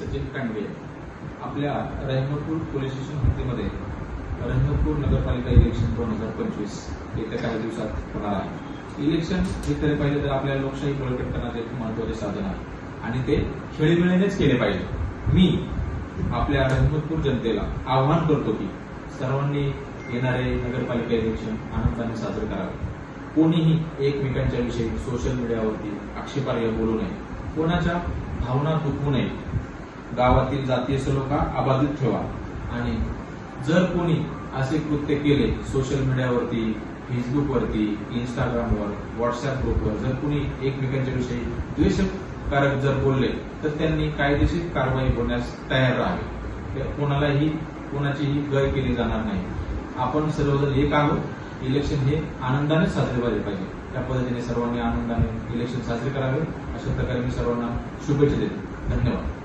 सचिन कांडवे आपल्या Rahimatpur police station हद्दीमध्ये रहिमतपूर नगरपालिका इलेक्शन दोन हजार पंचवीस. येत्या काही दिवसात होणार आहे. इलेक्शन हे खरे पाहिजे तर आपल्या लोकशाही बळकट करण्याचे एक महत्त्वाचे साधन आहे. आणि ते खेळीमेळीनेच केले पाहिजे. मी आपल्या रहिमतपूर जनतेला आव्हान करतो की सर्वांनी येणारे नगरपालिका इलेक्शन आनंदाने साजरे करावे. कोणीही एकमेकांच्या विषयी सोशल मीडियावरती आक्षेपार्ह बोलू नये. कोणाच्या भावना दुखवू नये. गावातील जातीय सलोखा अबाधित ठेवा. आणि जर कोणी असे कृत्य केले सोशल मीडियावरती फेसबुकवरती इंस्टाग्रामवर व्हॉट्सअप ग्रुपवर जर कोणी एकमेकांच्या विषयी द्वेषकारक जर बोलले तर त्यांनी कायदेशीर कारवाई होण्यास तयार राहावे. कोणालाही कोणाचीही गय केली जाणार नाही. आपण सर्वजण एक आहोत. इलेक्शन हे आनंदाने साजरे झाले पाहिजे. त्या पद्धतीने सर्वांनी आनंदाने इलेक्शन साजरे करावे. अशा प्रकारे मी सर्वांना शुभेच्छा देतो. धन्यवाद.